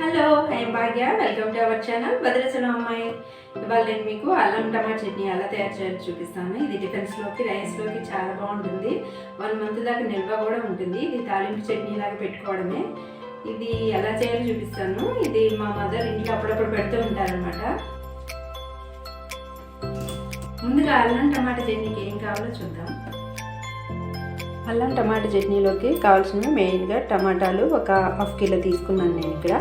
Hello I'm Bhagya welcome to our channel Bhadrachalam అమ్మాయి ఇవాళ నేను మీకు అల్లం టమాటా చట్నీ ఎలా తయారు చేయాలో చూపిస్తాను. ఇది టిఫిన్స్లోకి రైస్లోకి చాలా బాగుంటుంది. వన్ మంత్ దాకా నిల్వ కూడా ఉంటుంది. ఇది తాలింపు చట్నీ లాగా పెట్టుకోవడమే. ఇది ఎలా చేయాలో చూపిస్తాను. ఇది మా మదర్ ఇంట్లో అప్పుడప్పుడు పెడుతూ ఉంటారనమాట ముందుగా అల్లం టమాటా చట్నీకి ఏం కావాలో చూద్దాం. అల్లం టమాటా చట్నీలోకి కావాల్సినవి మెయిన్గా టమాటాలు ఒక హాఫ్ కిలో తీసుకున్నాను నేను ఇక్కడ.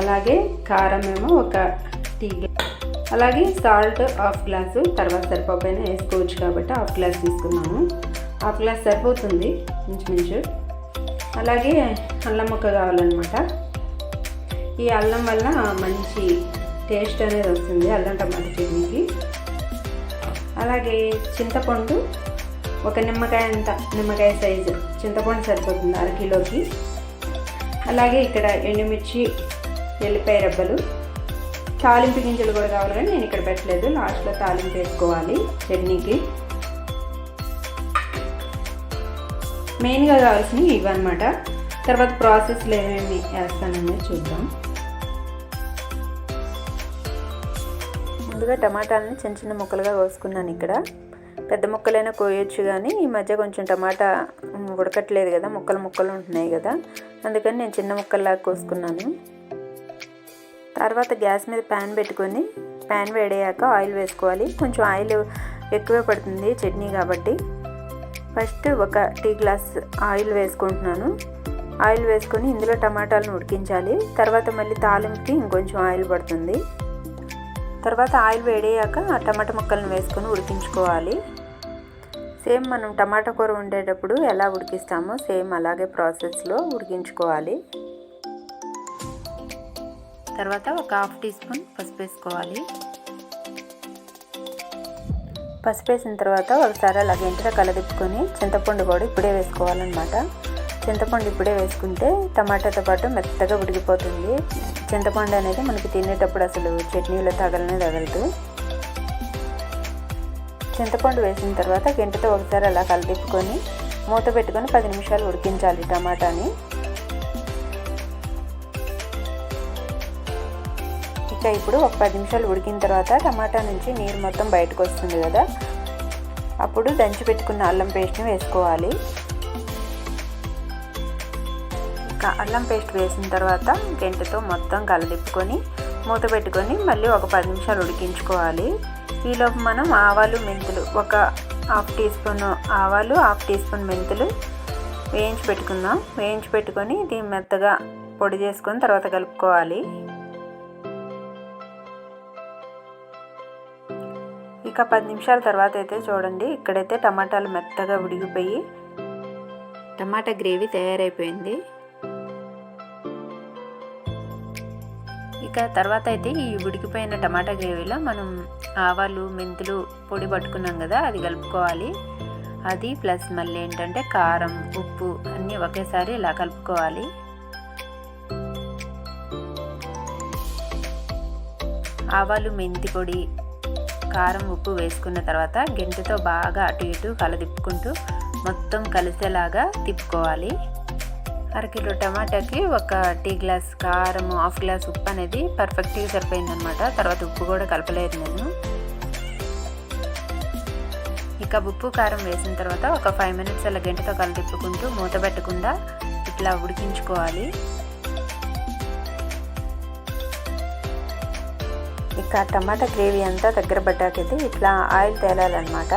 అలాగే కారం ఏమో ఒక టీ అలాగే సాల్ట్ హాఫ్ గ్లాసు తర్వాత సరిపోపైన వేసుకోవచ్చు కాబట్టి హాఫ్ గ్లాస్ తీసుకున్నాము. హాఫ్ గ్లాస్ సరిపోతుంది ఇంచుమించు. అలాగే అల్లం ముక్క కావాలన్నమాట. ఈ అల్లం వల్ల మంచి టేస్ట్ అనేది వస్తుంది అల్లం టమాటా చట్నీకి. అలాగే చింతపండు ఒక నిమ్మకాయ అంత నిమ్మకాయ సైజు. చింతపండు సరిపోతుంది అర కిలోకి. అలాగే ఇక్కడ ఎండుమిర్చి ఎల్లిపాయ రెబ్బలు. తాలింపు గింజలు కూడా కావాలి కానీ నేను ఇక్కడ పెట్టలేదు. లాస్ట్లో తాలింపు వేసుకోవాలి చట్నీకి. మెయిన్గా కావాల్సినవి ఇవన్నమాట తర్వాత ప్రాసెస్లో ఏమేమి వేస్తాననేది చూద్దాం. ముందుగా టమాటాలని చిన్న చిన్న ముక్కలుగా కోసుకున్నాను ఇక్కడ. పెద్ద ముక్కలైనా కోయొచ్చు కానీ ఈ మధ్య కొంచెం టమాటా ఉడకట్లేదు కదా ముక్కలు ముక్కలు ఉంటున్నాయి కదా. అందుకని నేను చిన్న ముక్కల్లాగా కోసుకున్నాను. తర్వాత గ్యాస్ మీద ప్యాన్ పెట్టుకొని ప్యాన్ వేడయ్యాక ఆయిల్ వేసుకోవాలి. కొంచెం ఆయిల్ ఎక్కువే పడుతుంది చట్నీ కాబట్టి. ఫస్ట్ ఒక టీ గ్లాస్ ఆయిల్ వేసుకుంటున్నాను. ఆయిల్ వేసుకొని ఇందులో టమాటాలను ఉడికించాలి. తర్వాత మళ్ళీ తాలింపుకి ఇంకొంచెం ఆయిల్ పడుతుంది. తర్వాత ఆయిల్ వేడయ్యాక టమాటా ముక్కలను వేసుకొని ఉడికించుకోవాలి. సేమ్ మనం టమాటా కూర ఉండేటప్పుడు ఎలా ఉడికిస్తామో సేమ్ అలాగే ప్రాసెస్లో ఉడికించుకోవాలి. తర్వాత ఒక హాఫ్ టీ స్పూన్ పసుపు వేసుకోవాలి. పసుపు వేసిన తర్వాత ఒకసారి అలా గంటలో కలదిప్పుకొని చింతపండు కూడా ఇప్పుడే వేసుకోవాలన్నమాట. చింతపండు ఇప్పుడే వేసుకుంటే టమాటాతో పాటు మెత్తగా ఉడికిపోతుంది. చింతపండు అనేది మనకి తినేటప్పుడు అసలు చట్నీలో తగలనే తగలదు. చింతపండు వేసిన తర్వాత గంటతో ఒకసారి అలా కలదిప్పుకొని మూత పెట్టుకొని పది నిమిషాలు ఉడికించాలి టమాటాని. ఇక ఇప్పుడు ఒక పది నిమిషాలు ఉడికిన తర్వాత టమాటా నుంచి నీరు మొత్తం బయటకు వస్తుంది కదా. అప్పుడు దంచి పెట్టుకున్న అల్లం పేస్ట్ని వేసుకోవాలి. ఇంకా అల్లం పేస్ట్ వేసిన తర్వాత గంటతో మొత్తం కలదిప్పుకొని మూత పెట్టుకొని మళ్ళీ ఒక పది నిమిషాలు ఉడికించుకోవాలి. ఈలోపు మనం ఆవాలు మెంతులు ఒక హాఫ్ టీ స్పూన్ ఆవాలు హాఫ్ టీ స్పూన్ మెంతులు వేయించి పెట్టుకుందాం. వేయించి పెట్టుకొని దీన్ని మెత్తగా పొడి చేసుకొని తర్వాత కలుపుకోవాలి. ఇక పది నిమిషాల తర్వాత అయితే చూడండి. ఇక్కడైతే టమాటాలు మెత్తగా ఉడిగిపోయి టమాటా గ్రేవీ తయారైపోయింది. ఇక తర్వాత అయితే ఈ ఉడికిపోయిన టమాటా గ్రేవీలో మనం ఆవాలు మెంతులు పొడి పట్టుకున్నాం కదా అది కలుపుకోవాలి. అది ప్లస్ మళ్ళీ ఏంటంటే కారం ఉప్పు అన్నీ ఒకేసారి ఇలా కలుపుకోవాలి. ఆవాలు మెంతి పొడి కారం ఉప్పు వేసుకున్న తర్వాత గెంటతో బాగా అటు ఇటు కలదిప్పుకుంటూ మొత్తం కలిసేలాగా తిప్పుకోవాలి. అరకిలో టమాటాకి ఒక టీ గ్లాస్ కారం హాఫ్ గ్లాస్ ఉప్పు అనేది పర్ఫెక్ట్గా సరిపోయిందనమాట. తర్వాత ఉప్పు కూడా కలపలేదు నేను. ఇక ఉప్పు కారం వేసిన తర్వాత ఒక ఫైవ్ మినిట్స్ అలా గంటతో కలదిప్పుకుంటూ మూత పెట్టకుండా ఇట్లా ఉడికించుకోవాలి. ఇక టమాటా గ్రేవీ అంతా దగ్గర పడ్డాకైతే ఇట్లా ఆయిల్ తేలాలన్నమాట.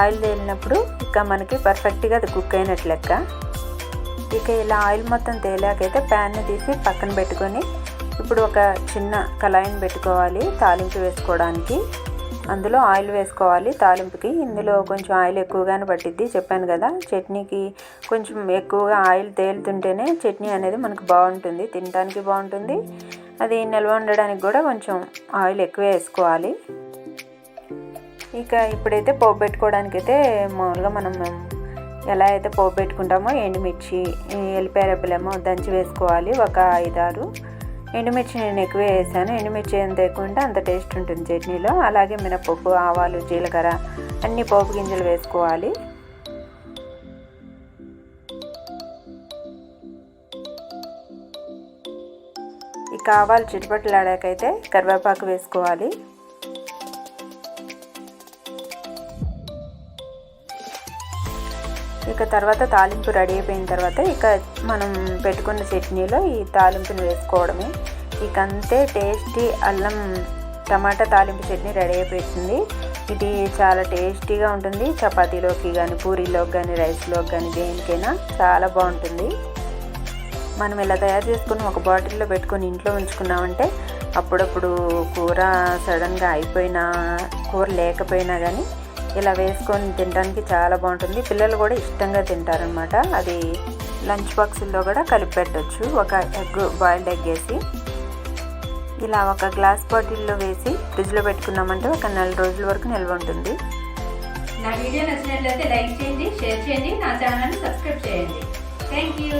ఆయిల్ తేలినప్పుడు ఇక మనకి పర్ఫెక్ట్గా అది కుక్ అయినట్లు లెక్క. ఇక ఇలా ఆయిల్ మొత్తం తేలాకైతే ప్యాన్ని తీసి పక్కన పెట్టుకొని ఇప్పుడు ఒక చిన్న కళాయిని పెట్టుకోవాలి తాలింపు వేసుకోవడానికి. అందులో ఆయిల్ వేసుకోవాలి తాలింపుకి. ఇందులో కొంచెం ఆయిల్ ఎక్కువగానే పట్టిద్ది. చెప్పాను కదా చట్నీకి కొంచెం ఎక్కువగా ఆయిల్ తేలుతుంటేనే చట్నీ అనేది మనకు బాగుంటుంది తినడానికి బాగుంటుంది. అది నిల్వ ఉండడానికి కూడా కొంచెం ఆయిల్ ఎక్కువ వేసుకోవాలి. ఇక ఇప్పుడైతే పోపు పెట్టుకోవడానికి అయితే మామూలుగా మనం ఎలా అయితే పోపు పెట్టుకుంటామో ఎండుమిర్చి ఎల్లిపాయ దంచి వేసుకోవాలి ఒక ఐదారు. ఎండుమిర్చి నేను ఎక్కువ వేసాను. ఎండుమిర్చి ఎంత ఎక్కువ ఉంటే అంత టేస్ట్ ఉంటుంది చట్నీలో. అలాగే మినపప్పు ఆవాలు జీలకర్ర అన్ని పోపు గింజలు వేసుకోవాలి. కావాలి ఆవాలు చిటపట్లాడాకైతే కరివేపాకు వేసుకోవాలి. ఇక తర్వాత తాలింపు రెడీ అయిపోయిన తర్వాత ఇక మనం పెట్టుకున్న చట్నీలో ఈ తాలింపుని వేసుకోవడమే. ఇక అంతే టేస్టీ అల్లం టమాటా తాలింపు చట్నీ రెడీ అయిపోతుంది ఇది చాలా టేస్టీగా ఉంటుంది. చపాతీలోకి కానీ పూరీలోకి కానీ రైస్లోకి కానీ దేనికైనా చాలా బాగుంటుంది. మనం ఇలా తయారు చేసుకుని ఒక బాటిల్లో పెట్టుకొని ఇంట్లో ఉంచుకున్నామంటే అప్పుడప్పుడు కూర సడన్గా అయిపోయినా కూర లేకపోయినా కానీ ఇలా వేసుకొని తినడానికి చాలా బాగుంటుంది. పిల్లలు కూడా ఇష్టంగా తింటారనమాట అది లంచ్ బాక్సుల్లో కూడా కలిపి పెట్టచ్చు. ఒక ఎగ్ బాయిల్డ్ ఎగ్ వేసి ఇలా ఒక గ్లాస్ బాటిల్లో వేసి ఫ్రిడ్జ్లో పెట్టుకున్నామంటే ఒక నెల రోజుల వరకు నిల్వ ఉంటుంది. నా వీడియో నచ్చినట్లయితే లైక్ చేయండి షేర్ చేయండి నా ఛానల్ని సబ్స్క్రైబ్ చేయండి. Thank you